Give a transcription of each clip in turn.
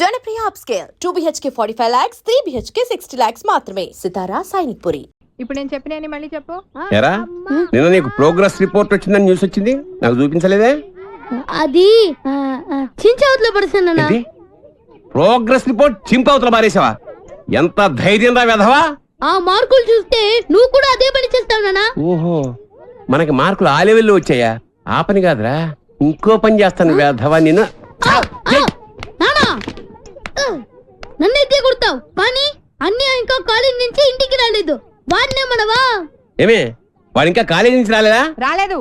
Janapriya upscale. Two BHK forty five lakhs three BHK sixty lakhs మాత్రమే. సితారా సైనిక్ పురి. ఇప్పుడు నేను చెప్పిన మళ్ళీ చెప్పు. ఎరా? నిన్న నీకు ప్రోగ్రెస్ రిపోర్ట్ వచ్చిందని న్యూస్ వచ్చింది? నాకు చూపించలేదే? అది చించవతలో పడుతున్నా ఏంటి ప్రోగ్రెస్ రిపోర్ట్ చింపవతల మారేసావా ఎంత ధైర్యం రా వెధవా? ఆ మార్కులు చూస్తే నువ్వు కూడా అదే పని చేస్తావు నానా ఓహో మనకి మార్కులు ఆ లెవెల్లో వచ్చాయా? ఆ పని కాదురా. ఇంకో పని చేస్తాను వెధవా నిన్న. నానా నన్ను ఎత్తే కొడతావు కానీ అన్ని ఇంకా కాలేజ్ నుంచి ఇంటికి రాలేదు. వాడినే మనవా ఏమే వాడు ఇంకా కాలేజీ నుంచి రాలేదా? రాలేదు.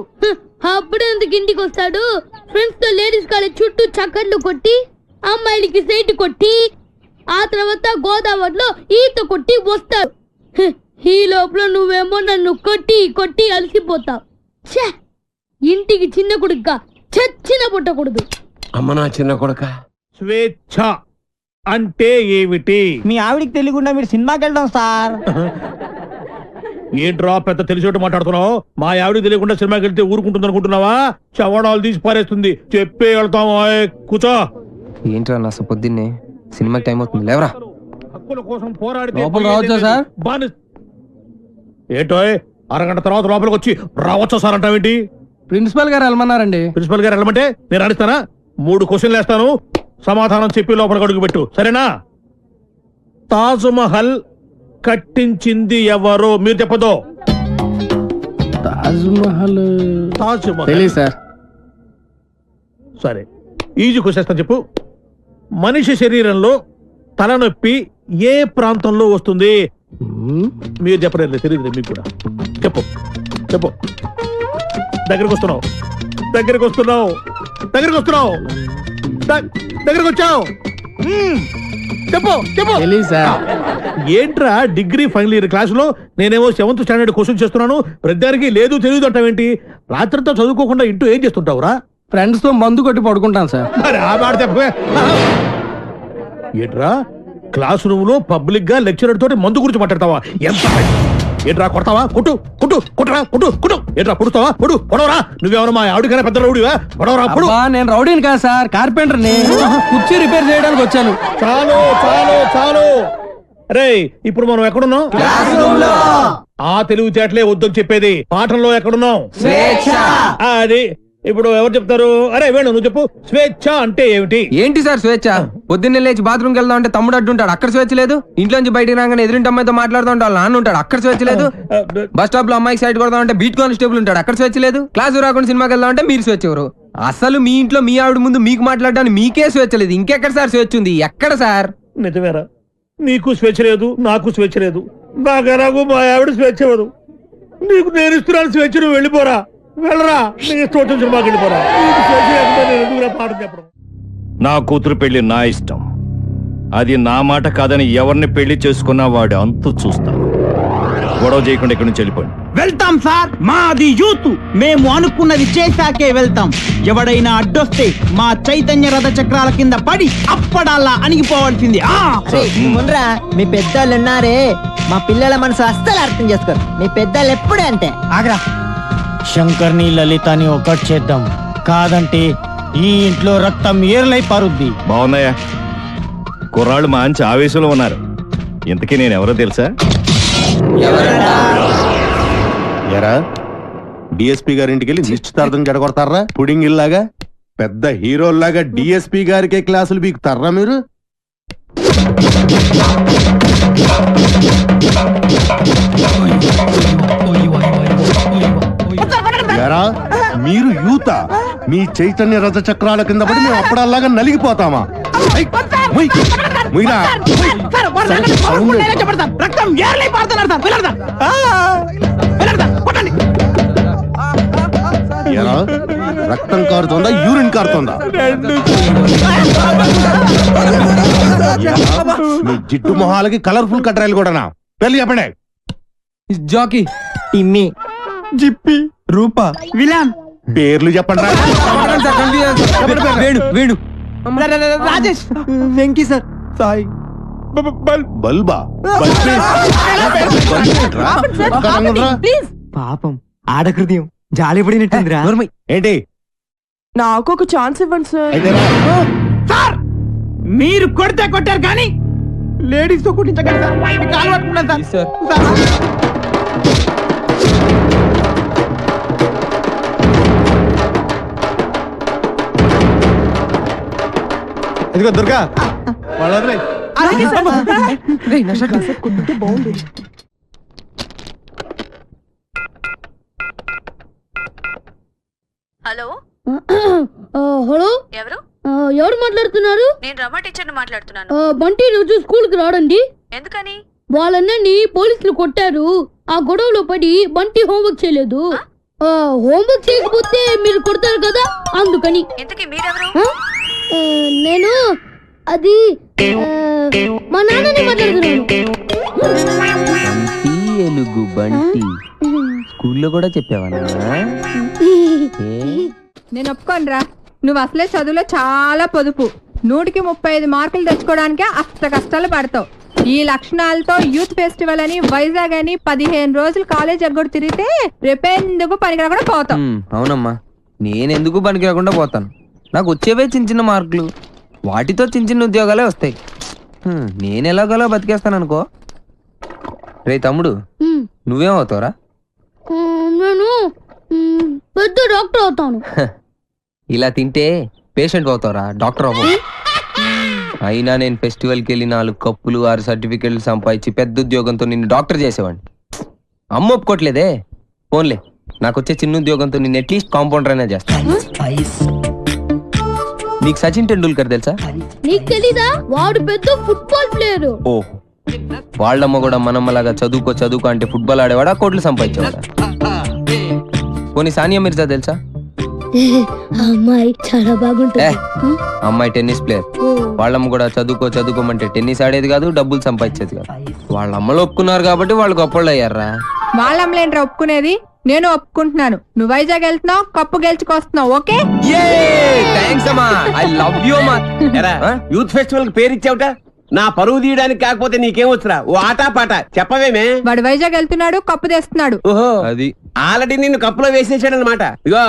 అప్పుడు ఎందుకు ఇంటికి వస్తాడు. ఫ్రెండ్స్తో లేడీస్ కాలేజ్ చుట్టూ చక్కర్లు కొట్టి అమ్మాయిలకి సైట్ కొట్టి ఆ తర్వాత గోదావరిలో ఈత కొట్టి వస్తాడు. ఈ లోపల నువ్వేమో నన్ను కొట్టి కొట్టి అలసిపోతావు. ఛే! ఇంటికి చిన్న కొడుగ్గా చచ్చిన పుట్టకూడదు. అమ్మ నా చిన్న కొడుక. స్వేచ్ఛ. అంటే ఏమిటి? మీ ఆవిడికి తెలియకుండా మీరు సినిమాకి వెళ్దాం సార్. ఏంట్రా పెద్ద తెలిసేట్టు మాట్లాడుతున్నావు? మా ఆవిడ తెలియకుండా సినిమాకి వెళ్తే ఊరుకుంటుంది అనుకుంటున్నావా చవడాలు తీసి పారేస్తుంది. చెప్పే వెళ్తాం కూర్చో. ఏంట్రా నా పొద్దున్నే? సినిమాకి టైం అవుతుంది లేవరా. హక్కుల కోసం పోరాడితే లోపల రావచ్చా సార్? బాని ఏంటోయ్ అరగంట తర్వాత లోపలికి వచ్చి రావచ్చా సార్ అంటావేంటి? ప్రిన్సిపల్ గారు వెళ్ళమన్నారండి ప్రిన్సిపల్ గారు వెళ్ళమంటే నేను అడిస్తానా మూడు క్వశ్చన్లు వేస్తాను. సమాధానం చెప్పి లోపలికి అడుగు పెట్టు. సరేనా? తాజ్ మహల్ కట్టించింది ఎవరు మీరు చెప్పదు? తాజ్ మహల్ తాజ్ మహల్ తెలియదు సార్. సరే. ఈజీ క్వశ్చన్ చెప్పు. మనిషి శరీరంలో తలనొప్పి ఏ ప్రాంతంలో వస్తుంది? మీరు చెప్పలేదు తెలియదు మీకు కూడా. చెప్పు. చెప్పు. దగ్గరికి వస్తున్నావు. దగ్గరికి వస్తున్నావు. దగ్గరికి వస్తున్నావు. దగ్గరికి వచ్చావు. చెప్పు చెప్పు. ఏంట్రా డిగ్రీ ఫైనల్ ఇయర్ క్లాసులో నేనేమో సెవెంత్ స్టాండర్డ్ క్వశ్చన్ చేస్తున్నాను ప్రతిదానికి లేదు తెలియదు అంటావేంటి? రాత్రంతా చదువుకోకుండా ఇంటూ ఏం చేస్తుంటావురా? ఫ్రెండ్స్తో మందు కొట్టి పడుకుంటాను సార్. మరి ఆ మాట చెప్పవే. ఏంట్రా? క్లాస్ రూమ్లో పబ్లిక్గా లెక్చరర్ తోటి మందు గురించి మాట్లాడతావా? ఎంత ఏంట్రా కొడతావా? కొట్టు కొట్టు కొట్టరా కొట్టు కొట్టు. ఏంట్రా కొడుతావా కొడు పొడవరా నువ్వెవరు మా ఆవిడకైనా పెద్ద రౌడివా? పొడవరా పొడు. నేను రౌడీని కాదు సార్ కార్పెంటర్ని కుర్చీ రిపేర్ చేయడానికి వచ్చాను. చాలు చాలు చాలు. రే ఇప్పుడు మనం ఎక్కడున్నాం? ఆ తెలివితేటలే వద్దని చెప్పేది. పాఠంలో ఎక్కడున్నాం? అది ఇప్పుడు ఎవరు చెప్తారు? అరే వేణు నువ్వు చెప్పు. స్వేచ్ఛ అంటే ఏమిటి? ఏంటి సార్ స్వేచ్ఛ? పొద్దున్నే లేచి బాత్రూమ్కి వెళ్దాం అంటే తమ్ముడు అడ్డుంటాడు అక్కడ స్వేచ్ఛ లేదు. ఇంట్లోంచి బయటికి రాగానే ఎదురింటి అమ్మాయితో మాట్లాడుతూ ఉంటాడు. వాళ్ళ నాన్న ఉంటాడు. అక్కడ స్వేచ్ఛ లేదు. బస్ స్టాప్లో అమ్మాయికి సైడ్ కొడదాం అంటే బీట్ కానిస్టేబుల్ ఉంటాడు. అక్కడ స్వేచ్ఛ లేదు. క్లాస్ రాకుండా సినిమాకి వెళ్దాం అంటే మీరు స్వేచ్ఛ ఎవరు? అసలు మీ ఇంట్లో మీ ఆవిడ ముందు మీకు మాట్లాడడానికి మీకే స్వేచ్ఛ లేదు. ఇంకెక్కడ సార్ స్వేచ్ఛ ఉంది? ఎక్కడ సార్? నిజమేరా. నీకు స్వేచ్ఛ లేదు నాకు స్వేచ్ఛ లేదు. నాకు మా ఆవిడ స్వేచ్ఛ ఇవ్వదు. నీకు నేను ఇస్తున్నాను స్వేచ్ఛ నువ్వు వెళ్ళిపోరా. వెళ్ళరా. నీ ఇష్టం వచ్చిన సినిమాకి వెళ్ళిపోరా నీకు స్వేచ్ఛ లేకపోతే నేను ఎందుకురా పాఠం చెప్పడం. నా కూతురు పెళ్ళి నా ఇష్టం. అది నా మాట కాదని ఎవరిని పెళ్ళి చేసుకున్నా వాడు అంతు చూస్తాను. గొడవ చేయకుండా ఇక్కడి నుంచి వెళ్ళిపోండి. వెళ్తాం సార్. మాది యూత్. మేము అనుకున్నది చేశాకే వెళ్తాం. ఎవడైనా అడ్డొస్తే మా చైతన్య రథ చక్రాల కింద పడి అప్పడాలా అణిగిపోవాల్సింది. ఆ! మీ పెద్దోళ్ళు ఉన్నారే. మా పిల్లల మనసు అస్సలు అర్థం చేసుకోరు. మీ పెద్దోళ్ళు ఎప్పుడే అంతే? ఆగ్రా. శంకర్ని లలితని ఒకటి చేద్దాం కాదంటే ఈ ఇంట్లో రక్తం ఏర్లై పారుద్ది బాగున్నాయా కుర్రాళ్ళు మంచి ఆవేశంలో ఉన్నారు ఇంతకీ నేను ఎవరో తెలుసా ఎరా డిఎస్పి గారింటికి వెళ్ళి నిశ్చితార్థం జడగొడతారా పుడింగ్ ఇల్లాగా పెద్ద హీరోల్లాగా డిఎస్పి గారికే క్లాసులు బీకుతారా మీరు ఎరా మీరు యూత. మీ చైతన్య రథ చక్రాల కింద పడి మేము అప్పుడల్లాగా నలిగిపోతామా? ఎరా రక్తం కారుతోందా? యూరిన్ కారుతోందా? మీ జిడ్డు మొహాలకి కలర్ఫుల్ కట్రాయలు కూడానా? పెళ్ళి చెప్పండి. Jackie Timmy Jippy. Rupa villain. పేర్లు చెప్పండి. వేణు వేణు. రాజేష్. వెంకీ సార్. సాయి. బల్బా? పాపం ఆడహృదయం జాలి పడినట్టుందిరా ఏంటి? నాకు ఒక ఛాన్స్ ఇవ్వండి సార్. అయితే రా. మీరు కొడితే కొట్టారు కానీ లేడీస్తో కొట్టించగలరు సార్. మీకు కాలు పట్టుకున్నాను సార్. ఇదిగో దుర్గా. వాళ్ళ. హలో? హలో? ఎవరు? ఎవరు మాట్లాడుతున్నారు? నేను రమ టీచర్ని మాట్లాడుతున్నాను. బంటి రోజు స్కూల్కి రాడండి. ఎందుకని? వాళ్ళన్నని పోలీసులు కొట్టారు. ఆ గొడవలో పడి బంటి హోంవర్క్ చేయలేదు. హోంవర్క్ చేయకపోతే మీరు కొడతారు కదా అందుకని. ఇంతకీ మీరెవరు? నేను అది మా నాన్నని మాట్లాడుతున్నాను. బంటి ఎలుగు బంటి. స్కూల్లో కూడా చెప్పావా నేను ఒప్పుకోనరా. నువ్వు అసలే చదువులో చాలా పొదుపు. నూటికి ముప్పై ఐదు మార్కులు తెచ్చుకోవడానికే అష్ట కష్టాలు పడతావు. ఈ లక్షణాలతో యూత్ ఫెస్టివల్ అని వైజాగ్ అని పదిహేను రోజులు కాలేజ్ ఎగ్గొడు తిరిగితే రేపెందుకు పనికి కూడా పోతావు అవునమ్మా. నేనెందుకు పనికి రాకుండా పోతాను? నాకు వచ్చేవే చిన్న చిన్న మార్కులు. వాటితో చిన్న చిన్న ఉద్యోగాలే వస్తాయి. హ్మ్, నేను ఎలాగోలా బతికేస్తాను అనుకో రే తమ్ముడు ఉమ్, నువ్వేం అవుతావురా ఆ, నేను ఉమ్, పెద్ద డాక్టర్ అవుతాను. ఇలా తింటే పేషెంట్ అవుతావురా డాక్టర్ అవ్వవు అయినా నేను ఫెస్టివల్కి వెళ్ళి నాలుగు కప్పులు ఆరు సర్టిఫికెట్లు సంపాదించి పెద్ద ఉద్యోగంతో నిన్ను డాక్టర్ చేసేవాడిని. అమ్మ ఒప్పుకోవట్లేదే ఫోన్లే నాకు వచ్చే చిన్న ఉద్యోగంతో నిన్ను అట్లీస్ట్ కాంపౌండర్ అయినా చేస్తాను నీకు సచిన్ టెండూల్కర్ తెలుసా? నీకు తెలీదా? వాడు పెద్ద ఫుట్బాల్ ప్లేయర్ ఓ వాళ్ళమ్మ కూడా మనమ్మలాగా చదువుకో చదువుకో అంటే ఫుట్బాల్ ఆడేవాడా? కోట్లు సంపాదించేవాడా? పోనీ సానియా మిర్జా తెలుసా? అమ్మాయి చాలా బాగుంటుంది. అమ్మాయి టెన్నిస్ ప్లేయర్. వాళ్ళమ్మ కూడా చదువుకో చదువుకోమంటే టెన్నిస్ ఆడేది కాదు డబ్బులు సంపాదించేది కాదు. వాళ్ళ అమ్మలు ఒప్పుకున్నారు కాబట్టి వాళ్ళు గొప్పళ్ళు అయ్యారా? వాళ్ళ అమ్మలేంట్రా ఒప్పుకునేది? నేను ఒప్పుకుంటున్నాను. నువ్వు వైజాగ్ వెళ్తున్నావు కప్పు గెలుచుకొస్తున్నావు ఓకే? థ్యాంక్స్ అమ్మా. ఐ లవ్ యూ అమ్మా. ఎరా? యూత్ ఫెస్టివల్కి పేరు ఇచ్చావుట? నా పరువు తీయడానికి కాకపోతే నీకేం వచ్చురా? ఓ ఆటా పాట. చెప్పవేమే. వాడు వైజాగ్ వెళ్తున్నాడు కప్పు తెస్తున్నాడు. ఓహో. అది. ఆల్రెడీ నిన్ను కప్పులో వేసేసాడనమాట ఇగో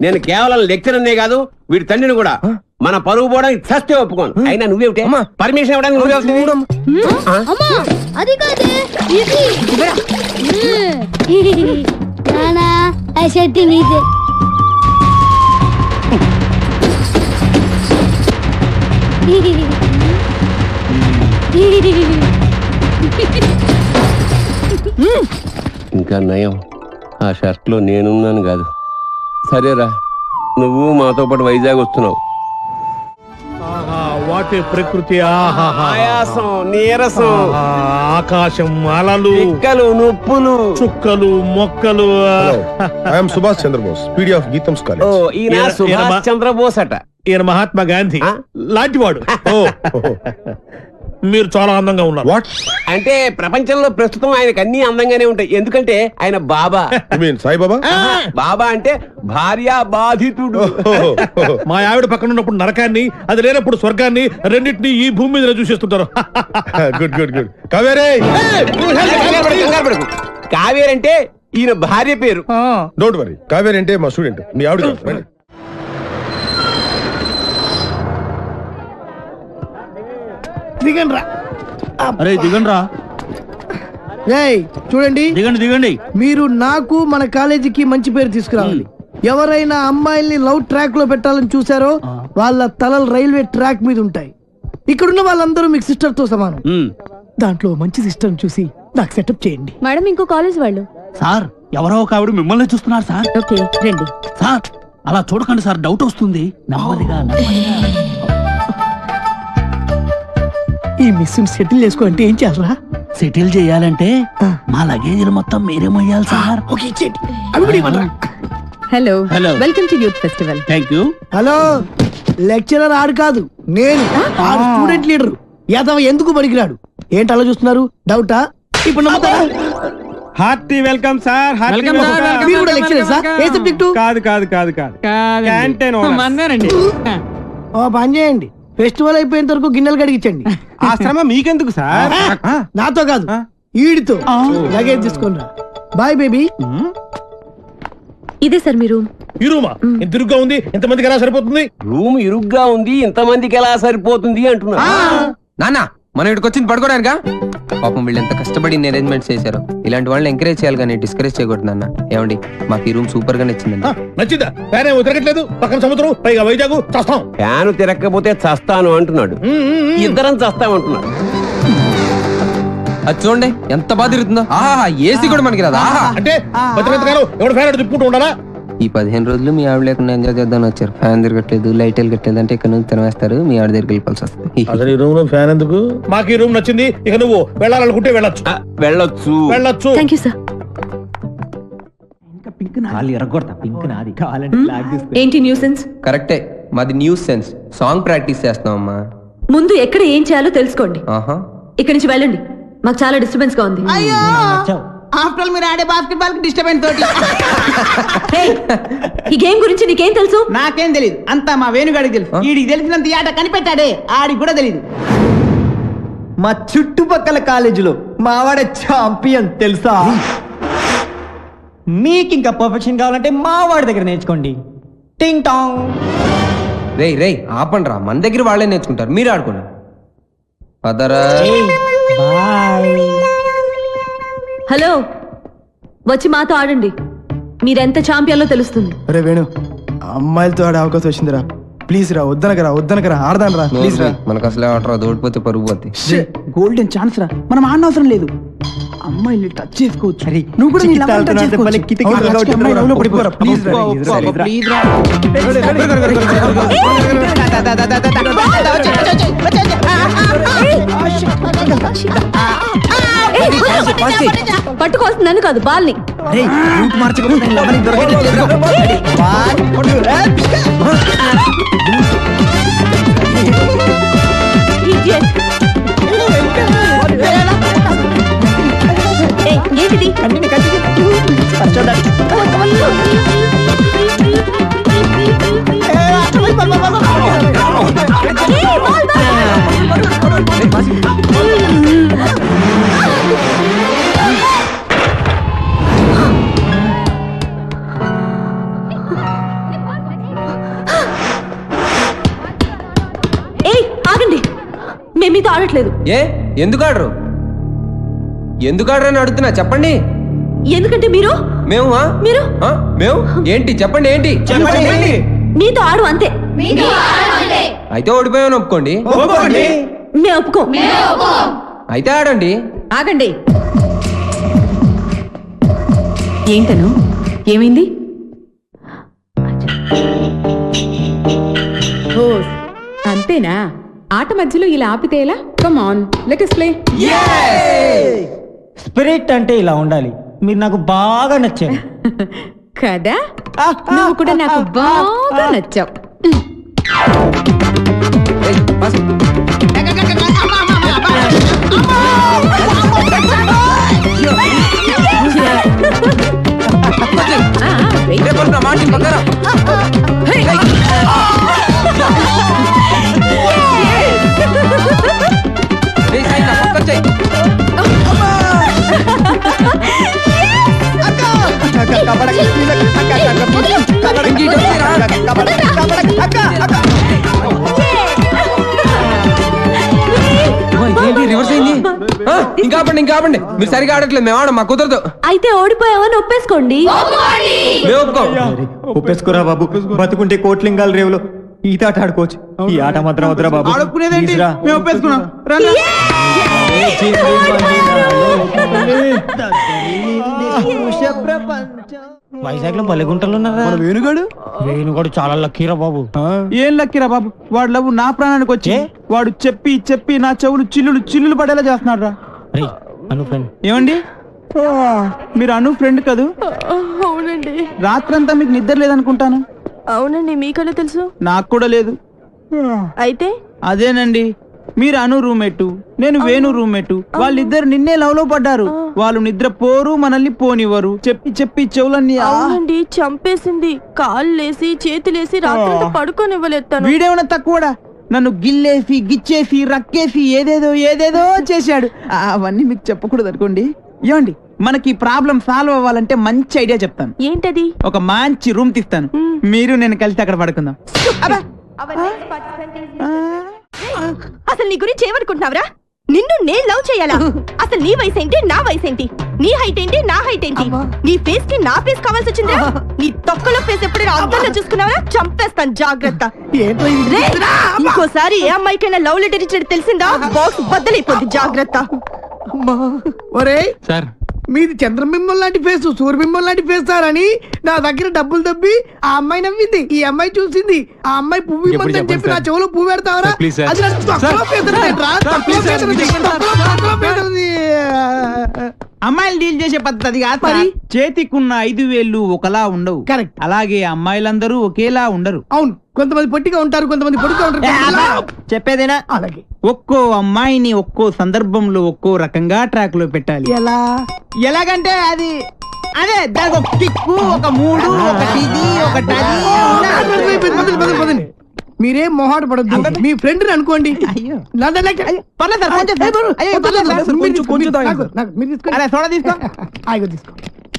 నేను కేవలం లెక్చరర్నే కాదు వీడి తండ్రిని కూడా. మన పరువు పోవడానికి చస్తే ఒప్పుకోను. అయినా నువ్వేమిటే? అమ్మా. పర్మిషన్ ఇవ్వడానికి నువ్వే వస్తావు అమ్మా అది కాదే. ఇది. నానా ఆ షర్ట్ నీదే. ఇంకా నయం. ఆ షర్ట్లో నేనున్నాను కాదు. సరేరా నువ్వు మాతో పాటు వైజాగ్ వస్తున్నావు. ప్రకృతి ఆహాహా. ఆయాసం నీరసం. ఆకాశం అలలు. పిక్కలు నొప్పులు. చుక్కలు మొక్కలు. I'm Subhash Chandrabose PD of Geethams oh college ఈయన సుభాష్ చంద్రబోస్ అట. ఈయన మహాత్మా గాంధీ? లాంటివాడు ఓ. మీరు చాలా అందంగా ఉన్నారు. వాట్ అంటే ప్రపంచంలో ప్రస్తుతం ఆయనకు అన్ని అందంగానే ఉంటాయి. ఎందుకంటే ఆయన బాబా. మీన్ సాయిబాబా? బాబా అంటే భార్య బాధితుడు. మా ఆవిడ పక్కన ఉన్నప్పుడు నరకాన్ని అది లేనప్పుడు స్వర్గాన్ని రెండింటినీ ఈ భూమి మీద చూసేస్తుంటారు. గుడ్ గుడ్ గుడ్ కావేరే! కంగారు పడకు, కంగారు పడకు. కావేరి అంటే ఈయన భార్య పేరు. డోంట్ వరీ కావేరి అంటే మా స్టూడెంట్ మీ ఆవిడ అరే దిగండి రా చూడండి. దిగండి దిగండి. మీరు నాకు మన కాలేజీకి మంచి పేరు తీసుకురావాలి. ఎవరైనా అమ్మాయిల్ని లవ్ ట్రాక్లో పెట్టాలని చూసారో వాళ్ళ తలలు రైల్వే ట్రాక్ మీద ఉంటాయి. ఇక్కడున్న వాళ్ళందరూ మీకు సిస్టర్తో సమానం దాంట్లో మంచి సిస్టర్ చూసి నాకు సెటప్ చేయండి. మేడం ఇంకో కాలేజ్ వాళ్ళు. సార్ ఎవరో ఒక ఆవిడ మిమ్మల్ని చూస్తున్నారు సార్. ఓకే రండి. సార్ అలా చూడకండి సార్ డౌట్ వస్తుంది. నెమ్మదిగా నెమ్మదిగా. ఈ మిస్ సెటిల్ చేసుకో అంటే ఏం చేయాలరా సెటిల్ చేయాలంటే మా లగేజీలు మొత్తం మీరే మొయ్యాలి సార్ ఓకే ఇచ్చేయండి. అవి కూడా ఇవ్వండిరా. Hello hello welcome to youth festival thank you hello lecturer ఆడు కాదు నేను. ఆడు స్టూడెంట్ లీడర్. యాదవ ఎందుకు పనికిరాడు? ఏంటి అలా చూస్తున్నారు? డౌటా? ఇప్పుడు నమ్ముతారా? Hearty welcome sir sir, welcome. మీరు కూడా లెక్చరర్ సార్. ఏ సబ్జెక్టు? కాదు కాదు కాదు కాదు. Canteen owners. ఓ పని చేయండి. ఫెస్టివల్ అయిపోయేంత వరకు గిన్నెలు కడిగించండి ఆ శ్రమ మీకెందుకు సార్? నాతో కాదు. ఈడితో. లగేజ్ తీసుకుని రా. Bye baby. ఇదే సార్ మీ రూమ్. ఈ రూమా? ఇంత ఇరుగ్గా ఉంది ఎంతమందికి ఎలా సరిపోతుంది? రూమ్ ఇరుగ్గా ఉంది ఇంతమందికి ఎలా సరిపోతుంది అంటున్నా నాన్న మనం ఇక్కడికి వచ్చింది పడుకోవడానికా పాపం వీళ్ళు ఎంత కష్టపడి అరేంజ్మెంట్స్ చేశారు. ఇలాంటి వాళ్ళని ఎంకరేజ్ చేయాలి కానీ డిస్కరేజ్ చేయకూడదు నాన్న. ఏమండి మాకు ఈ రూమ్ సూపర్గా నచ్చిందండి నచ్చిందా? ఫ్యాన్ ఏమో తిరగట్లేదు పక్కన సముద్రం పైగా వైజాగ్ చస్తాం. ఫ్యాన్ తిరగకపోతే చస్తాను అంటున్నాడు. ఇద్దరం చస్తామంటున్నాడు అది చూడండి ఎంత బాగా తిరుగుతుందో. ఆహా ఏసీ కూడా మనకి రాదు? ఆహా. అంటే ఎవడు ఫ్యాన్ తిప్పుకుంటూ ఉండాలా? ఈ పదిహేను రోజులు మీ ఆవిడ లేకుండా ఎంజాయ్ చేద్దామని వచ్చారు. ఫ్యాన్ తిరగట్లేదు లైట్ వెళ్ళగట్లేదు అంటే ఇక్కడ నుంచి తినవేస్తారు మీ ఆవిడ దగ్గరికి వెళ్ళిపోవాల్సి వస్తుంది. అసలు ఈ రూమ్లో ఫ్యాన్ ఎందుకు? మాకు ఈ రూమ్ నచ్చింది ఇక నువ్వు వెళ్ళాలనుకుంటే వెళ్ళొచ్చు. వెళ్ళొచ్చు. వెళ్ళొచ్చు. థ్యాంక్ యూ సార్ ఏంటి న్యూసెన్స్ కరెక్టే మాది న్యూస్ సెన్స్. సాంగ్ ప్రాక్టీస్ చేస్తామమ్మా ముందు ఎక్కడ ఏం చేయాలో తెలుసుకోండి. ఆహా. ఇక్కడి నుంచి వెళ్ళండి. మాకు చాలా డిస్టర్బెన్స్గా ఉంది. అయ్యో! ఆఫ్టర్ ఆల్ మీరు ఆడే బాస్కెట్కి డిస్టర్బెన్స్ తోటి. ఈ గేమ్ గురించి నీకేం తెలుసు? నాకేం తెలియదు అంతా మా వేణుగాడికి తెలుసు. వీడికి తెలిసినంత ఈ ఆట కనిపెట్టాడే. ఆడికి కూడా తెలియదు మా చుట్టుపక్కల కాలేజీలో మావాడే ఛాంపియన్ తెలుసా? మీకు ఇంకా పర్ఫెక్షన్ కావాలంటే మావాడి దగ్గర నేర్చుకోండి. టింగ్ టాంగ్. రేయ్ రేయ్ ఆపండి రా మన దగ్గర వాళ్ళే నేర్చుకుంటారు. మీరు ఆడుకోండి. పదరా. బాయ్. హలో వచ్చి మాతో ఆడండి మీరెంత ఛాంపియన్లో తెలుస్తుంది అరే వేణు అమ్మాయిలతో ఆడే అవకాశం వచ్చిందిరా ప్లీజ్ రా వద్దనకరా వద్దనకరా ఆడదాను రా ప్లీజ్ రా మనకు అసలే ఆట రాదు ఓడిపోతే పరుగు గోల్డెన్ ఛాన్స్ రా మనం ఆడిన అవసరం లేదు అమ్మాయిని టచ్ చేసుకోవచ్చు నువ్వు కూడా నీ అంటే చేసుకోవచ్చు. అమ్మాయి లవ్లో పడిపోరా, రా, రా, please రా. పట్టుకోవాల్సింది నన్ను కాదు బాల్ని. ఏంటిది? మేము మీతో ఆడట్లేదు. ఏ? ఎందుకు ఆడరు? ఎందుకు ఆడరు అని అడుగుతున్నా? చెప్పండి. ఎందుకంటే మీరు? మేము ఆ? మీరు? ఆ? మేము? ఏంటి? చెప్పండి ఏంటి? చెప్పండి. మీతో ఆడు అంతే. అయితే ఓడిపోయామని ఒప్పుకోండి. మేము ఒప్పుకో. అయితే ఆడండి. ఆగండి. ఏంటను? ఏమైంది? ఓ అంతేనా? ఆట మధ్యలో ఇలా ఆపితే ఎలా? Come on let us play spirit అంటే ఇలా ఉండాలి. మీరు నాకు బాగా నచ్చారు. కదా? నువ్వు కూడా నాకు బాగా నచ్చావు. ఏయ్, రివర్స్ అయింది ఆ, ఇంకా ఆపండి ఇంకా ఆపండి మీరు సరిగా ఆడట్లేదు మేము ఆడం మా కుదరదు అయితే ఓడిపోయావని ఒప్పేసుకోండి మేము ఒప్పుకోం ఒప్పేసుకోరా బాబు బతుకుంటే కోట్లింగాల రేవులో ఈత ఆట ఆడుకోవచ్చు ఈ ఆట మాత్రం వద్దురా బాబు ఆడుకునేదేంటి Please రా. మేము ఒప్పేసుకున్నాం. వైజాగ్లో బలెగుంటలు ఉన్నారా వేణుగాడు? వేణుగాడు చాలా లక్కీరా బాబు. ఏం లక్కిరా బాబు? వాడు లవ్ నా ప్రాణానికి వచ్చి వాడు చెప్పి చెప్పి నా చెవులు చిల్లులు చిల్లులు పడేలా చేస్తున్నాడు రా. రే అను ఫ్రెండ్ ఏమండి? మీరు అను ఫ్రెండ్ కదూ? అవునండి. రాత్రంతా మీకు నిద్ర లేదనుకుంటాను. అవునండి మీకనే తెలుసు? నాకు కూడా లేదు. అయితే? అదేనండి. మీరు అను రూమ్మేట్ నేను వేణు రూమ్మేట్ వాళ్ళిద్దరు నిన్నే లవ్లో పడ్డారు వాళ్ళు నిద్ర పోరు మనల్ని పోనివ్వరు. చెప్పి చెప్పి చెవులన్నీ. అవునండి చంపేసింది. కాళ్ళు లేసి చేతులేసి రాత్రంతా పడుకోనివ్వలేదు వీడేమన్నా తక్కువడా? నన్ను గిల్లేసి గిచ్చేసి రక్కేసి ఏదేదో ఏదేదో చేశాడు. అవన్నీ మీకు చెప్పకూడదు అనుకోండి. ఏమండి మనకి ప్రాబ్లం సాల్వ్ అవ్వాలంటే మంచి ఐడియా చెప్తాను. ఏంటది? ఒక మంచి రూమ్ తీస్తాను. మీరు నేను కలిసి అక్కడ పడుకుందాం. అసలు నీ గురించి ఏమనుకుంటున్నావురా? నిన్ను నేను లవ్ చేయాలా? అసలు నీ వయసు ఏంటి? నా వయసు ఏంటి? నీ హైట్ ఏంటి? నా హైట్ ఏంటి? నీ ఫేస్కి నా ఫేస్ కావాల్సి వచ్చిందా? నీ తొక్కలో ఫేస్ ఎప్పుడైనా అద్దంలో చూసుకున్నావా? చంపేస్తాను జాగ్రత్త. ఇంకోసారి ఏ అమ్మాయికైనా లవ్ లెటర్ ఇచ్చినట్టు తెలిసిందా? బాక్స్ బద్దలైపోద్ది జాగ్రత్త. ఒరే సార్. మీది చంద్రబింబం లాంటి ఫేస్ సూర్యబింబం లాంటి ఫేస్ సార్ అని నా దగ్గర డబ్బులు దబ్బి ఆ అమ్మాయి నవ్వింది ఈ అమ్మాయి చూసింది. ఆ అమ్మాయి పువ్వు ఇవ్వమని చెప్పి నా. చెవులో పువ్వు పెడతావరా? Please sir. అది. అమ్మాయిలు డీల్ చేసే పద్ధతి కాదు సార్. మరి? చేతికున్న ఐదు వేళ్ళు ఒకలా ఉండవు. కరెక్ట్. అలాగే అమ్మాయిలందరూ ఒకేలా ఉండరు. అవును. కొంతమంది పొట్టిగా ఉంటారు కొంతమంది పొడుగా ఉంటారు చెప్పేదేనా? అలాగే. ఒక్కో అమ్మాయిని ఒక్కో సందర్భంలో ఒక్కో రకంగా ట్రాక్లో పెట్టాలి. ఎలా? ఎలాగంటే అది అదే దానికి ఒక కిక్కు ఒక మూడు ఒకటి ఇది ఒకటి అది. మీరేం మొహాట పడద్దు. మీ ఫ్రెండ్ అనుకోండి. తీసుకో,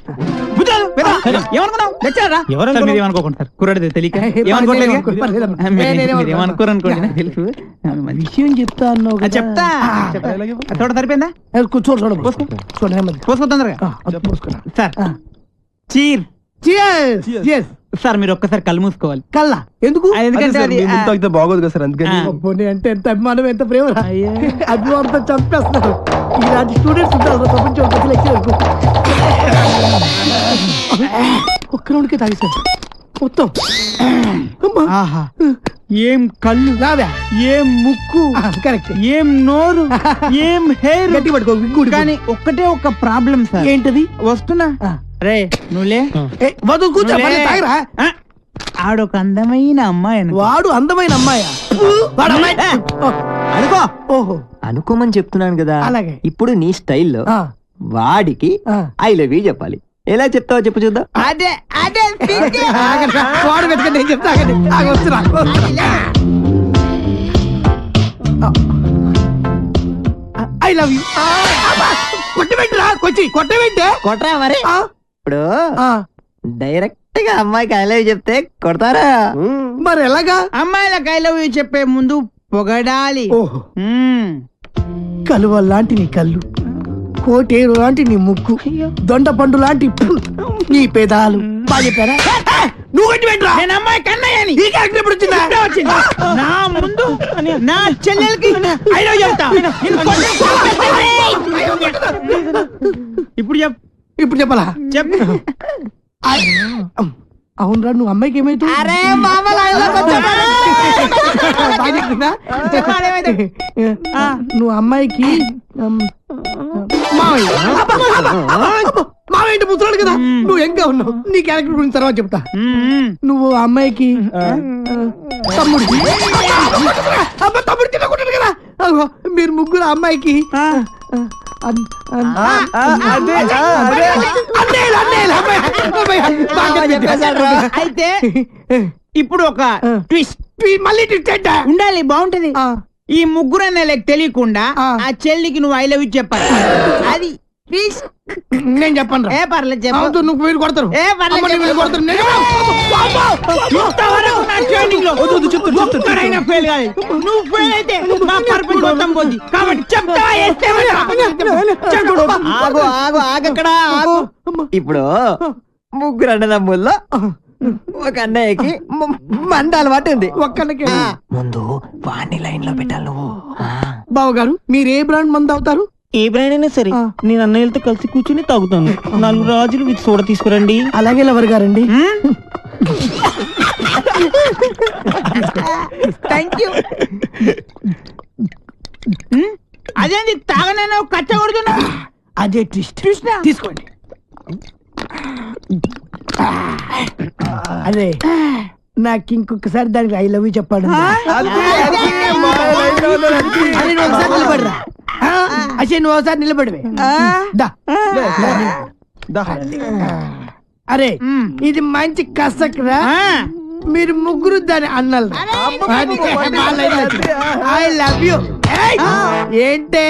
ఏమనుకున్నావు? సార్, మీరు కుర్రాడిది తెలియక? ఏమనుకోరు అనుకోండి. తెలుసు. విషయం చెప్తా అన్నావు. చెప్తా. సరిపోయిందా? కూర్చో చూడ పోసుకో. తొందరగా. సార్. చీర్. సార్ ఒక్కసారి కళ్ళు మూసుకోవాలి. కల్లా ఎందుకు? ఎందుకంటే బాగోదు కదా సార్ అందుకని. అంటే ఎంత అభిమానం ఎంత ప్రేమ అభిమానంతో చంపేస్తున్నారు. ఇలాంటి స్టూడెంట్స్ ఉంటారు ప్రపంచం ఒక్క రౌండ్కే తాగేశారు మొత్తం. అమ్మా. ఆహా. ఏం కళ్ళు రావా. ఏం ముక్కు కరెక్ట్ ఏం నోరు ఏం హెయిర్. గట్టి పట్టుకో విగ్గుడు కానీ ఒక్కటే ఒక ప్రాబ్లం సార్. ఏంటది? వస్తున్నా. ఆ. రే నువ్వులే. ఏ, వద్దు కూర్చో నువ్వులే. పర్లేదు, తాగరా. ఆ, ఆడొక అందమైన అమ్మాయి అనుకో. వాడు అందమైన అమ్మాయా? వాడు అమ్మాయి. ఓ, అనుకో. ఓహో. అనుకోమని చెప్తున్నాను కదా. అలాగే. ఇప్పుడు నీ స్టైల్లో ఆ, వాడికి. ఐ లవ్ యూ చెప్పాలి. ఎలా చెప్తావో చెప్పు చూద్దాం. అదే అదే వాడు వెతకండి నేను చెప్తా ఆగండి. ఆగ, వస్తున్నా. ఐ లవ్ యూ కొట్టబెట్టురా కొచ్చి కొట్టబెట్టే కొట్రా మరి? ఆ, ఇప్పుడు ఆ, డైరెక్ట్గా అమ్మాయికి ఐ లవ్ చెప్తే కొడతారా? మరి ఎలాగా? అమ్మాయిల కైలవ్ చెప్పే ముందు పొగడాలి. ఓహో. మ్మ్. కలువ లాంటి నీ కళ్ళు. కోటేరు లాంటి నీ ముక్కు దొండ పండు లాంటి నీ పెదాలు. బాగా చెప్పారా నువ్వు కొట్టి పెట్టరా నేను అమ్మాయి కన్నయ్యని. ఈ క్యారెక్టర్ ఎప్పుడు వచ్చిందా. నా ముందు నా చెల్లెలకి I love చెప్తా ఇప్పుడు చెప్ ఇప్పుడు చెప్పాలా? చెప్పు. అవునరా నువ్వు అమ్మాయికి ఏమైతే అరే మామలా నువ్వు అమ్మాయికి అంటే ముసలాడు కదా. నువ్వు ఇంకా ఉన్నావు? నీ క్యారెక్టర్ గురించి తర్వాత చెప్తా. నువ్వు అమ్మాయికి ఆ, తమ్ముడు అబ్బా తమ్ముడు తినకుంటాడు కదా. మీరు ముగ్గురు అమ్మాయికి. అయితే ఇప్పుడు ఒక. ట్విస్ట్ ట్వీ- మళ్ళీ ట్విస్ట్? ఉండాలి బాగుంటది. ఈ ముగ్గురు అన్నయ్యలకు తెలియకుండా ఆ. చెల్లికి నువ్వు ఐ లవ్ చెప్పాలి. అది ట్విస్ట్ నేను చెప్పను. ఏ పర్లేదు చెప్పు. అవును, నువ్వు వీళ్ళు కొడతారు. ఏ పర్లేదు అమ్మ, చెప్పు. వీళ్ళు కొడతారు. నేను చెప్పను. ఇంతవరకు నా ట్రైనింగ్లో. ఒక్కడైనా fail కాలేదు. నువ్వు ఫెయిల్ అయితే మా పరుపు మొత్తం పోద్ది. కాబట్టి చెప్తావా? వేస్తేవా? చెప్పు. ఆగు ఆగు ఆగక్కడ ఆగు. ఇప్పుడు ముగ్గురు అన్నదమ్ముల్లో ఒక అన్నయ్యకి మంద అలవాటు ఉంది. ఒక్కళ్ళకే. ముందు వాణ్ణి లైన్లో పెట్టాలి నువ్వు. బావ గారు మీరు ఏ బ్రాండ్ మంది అవుతారు ఏ బ్రాండ్ అయినా సరే. నేను అన్నయ్యలతో కలిసి కూర్చుని తాగుతాను. నాలుగు రాజులు వీటి సోడ తీసుకురండి. అలాగే లవర్ గారండి. థ్యాంక్ యూ అదేంటి తాగనైనా కచ్చగొడుతున్నా అదే ట్విస్ట్. తీసుకోండి. అదే నాకు ఇంకొకసారి దానికి ఐ లవ్ యూ చెప్పాడు నిలబడరా. అసే నువ్వు ఒకసారి నిలబడివే. అరే ఇది మంచి కసక్ రా మీరు ముగ్గురు దాని అన్నలు ఐ లవ్ యూ ఏంటే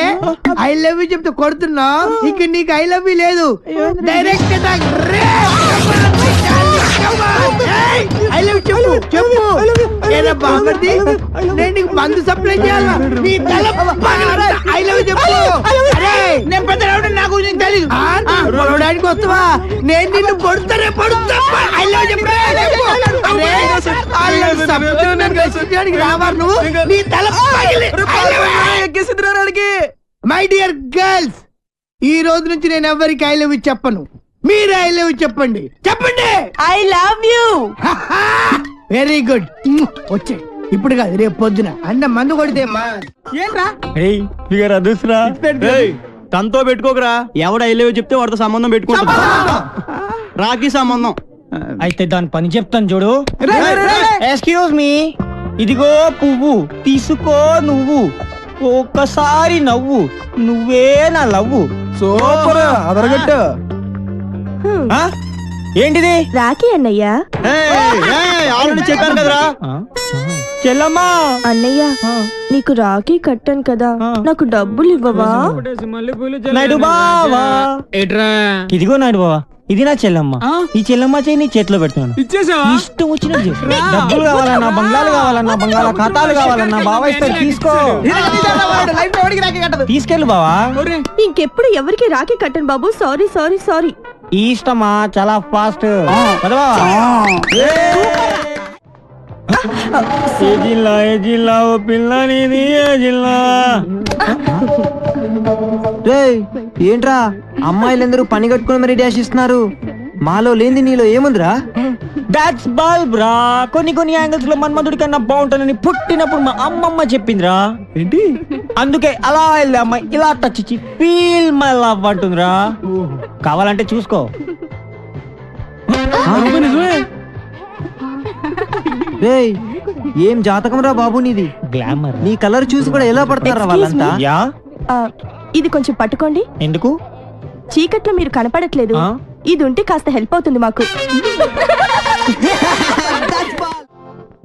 ఐ లవ్ యూ చెప్తే కొడుతున్నా ఇక నీకు ఐ లవ్ యూ లేదు డైరెక్ట్ ఐ లవ్ చెప్పు చెప్పు ఏదో బాగుంది నేను నీకు మందు సప్లై చేయాలా నీ తల ఐ లవ్ చెప్పు అరే నేను పెద్ద నాకు వస్తావా నేను నిన్ను పొడుతానే పొడుతా ఐ లవ్ చెప్పు మై డియర్ గర్ల్స్ ఈ రోజు నుంచి నేను ఎవరికి ఐ లవ్ చెప్పను. మీరు ఐ లవ్ చెప్పండి. చెప్పండి! I love you very good వచ్చే. ఇప్పుడు కాదు రేపు పొద్దున. అన్న మందు కొడితే ఏంట్రా? తనతో పెట్టుకోకరా. ఎవడ వెళ్ళేవో చెప్తే వాడితో సంబంధం పెట్టుకుంటా రాఖీ సంబంధం. అయితే దాని పని చెప్తాను చూడు. ఎక్స్క్యూజ్ మీ ఇదిగో పువ్వు. తీసుకో నువ్వు. ఒక్కసారి నవ్వు. నువ్వే నా లవ్వు. సూపర్. అదరగట్టు. ఏంటిది? రాఖీ అన్నయ్య. ఆల్రెడీ చెప్పాను కదరా. చెల్లమ్మా. అన్నయ్య నీకు రాఖీ కట్టాను కదా. నాకు డబ్బులు ఇవ్వవా నాయుడు బావా ఇదిగో నాయుడు బావా. ఇది నా చెల్లమ్మ. ఈ చెల్లమ్మ చేయి నీ చేతిలో పెడుతున్నాను ఇష్టం వచ్చినట్టు చేసు. డబ్బులు కావాలన్నా బంగాళాలు కావాలన్నా బంగాళ ఖాతాలు కావాలన్నా బావా తీసుకో. తీసుకెళ్ళు బావా. ఇంకెప్పుడు ఎవరికి రాఖీ కట్టను బాబు? Sorry sorry sorry. ఈ ఇష్టమా? చాలా ఫాస్ట్ ఏ జిల్లా ఏ జిల్లా ఓ పిల్ల నీది ఏ జిల్లా? ఏంట్రా? అమ్మాయిలందరూ పని కట్టుకుని మరి డాష్ ఇస్తున్నారు. మాలో లేని నీలో ఏముందిరా? దాట్స్ బాల్ బ్రా కొన్ని కొన్ని యాంగిల్స్లో మన్మధుడి కన్నా బాగుంటానని పుట్టినప్పుడు మా అమ్మమ్మ చెప్పిందిరా. ఏంటి? అందుకే అలా వెళ్ళే అమ్మాయి ఇలా టచ్ ఇచ్చి ఫీల్ మై లవ్ అంటుందిరా. కావాలంటే చూసుకో. రేయ్ ఏం జాతకం రా బాబు నీది? గ్లామర్ నీ కలర్ చూసి కూడా ఎలా పడతారా వాళ్ళంతా? యా? ఆ, ఇది కొంచెం పట్టుకోండి. ఎందుకు? చీకట్లో మీరు కనపడట్లేదు? ఇది ఉంటే కాస్త హెల్ప్ అవుతుంది మాకు.